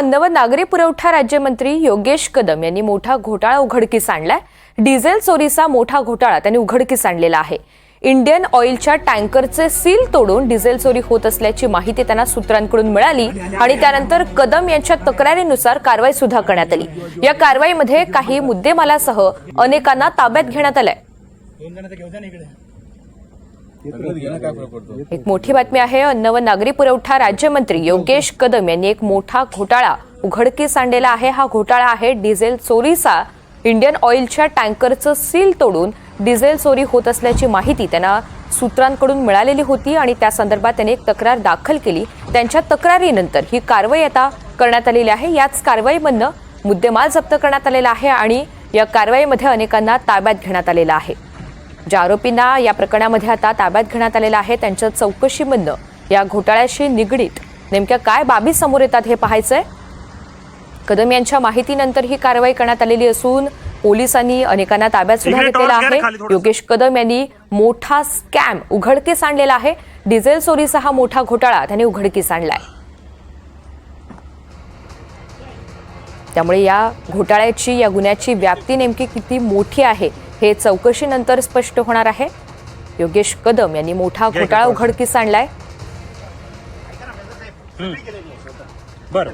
अन्न व नागरी पुरवठा राज्यमंत्री योगेश कदम यांनी मोठा घोटाळा उघडकीस आणलाय. डिझेल चोरीचा मोठा घोटाळा त्यांनी उघडकीस आणलेला आहे. इंडियन ऑइलच्या टँकरचे सील तोडून डिझेल चोरी होत असल्याची माहिती त्यांना सूत्रांकडून मिळाली आणि त्यानंतर कदम यांच्या तक्रारीनुसार कारवाई सुद्धा करण्यात आली. या कारवाईमध्ये काही मुद्देमालासह अनेकांना ताब्यात घेण्यात आलाय. एक मोठी बातमी आहे अन्न व नागरी पुरवठा राज्यमंत्री योगेश कदम यांनी एक मोठा घोटाळा उघडकीस आणलेला आहे. हा घोटाळा आहे डिझेल चोरीचा. इंडियन ऑइलच्या टँकरचं सील तोडून डिझेल चोरी होत असल्याची माहिती त्यांना सूत्रांकडून मिळालेली होती आणि त्या संदर्भात त्यांनी एक तक्रार दाखल केली. त्यांच्या तक्रारीनंतर ही कारवाई आता करण्यात आलेली आहे. याच कारवाईमधनं मुद्देमाल जप्त करण्यात आलेला आहे आणि या कारवाईमध्ये अनेकांना ताब्यात घेण्यात आलेलं आहे. ज्या आरोपींना या प्रकरणामध्ये आता ताब्यात घेण्यात आलेलं आहे त्यांच्या चौकशीमधनं या घोटाळ्याशी निगडीत नेमक्या काय बाबी समोर येतात हे पाहायचंय. कदम यांच्या माहितीनंतर ही कारवाई करण्यात आलेली असून पोलिसांनी अनेकांना ताब्यात सुद्धा घेतलेला आहे. योगेश कदम यांनी मोठा स्कॅम उघडकीस आणलेला आहे. डिझेल चोरीचा हा मोठा घोटाळा त्यांनी उघडकीस आणलाय. त्यामुळे या घोटाळ्याची या गुन्ह्याची व्याप्ती नेमकी किती मोठी आहे हे चौकशीनंतर स्पष्ट होणार आहे. योगेश कदम यांनी मोठा घोटाळा उघडकीस आणलाय. बरं.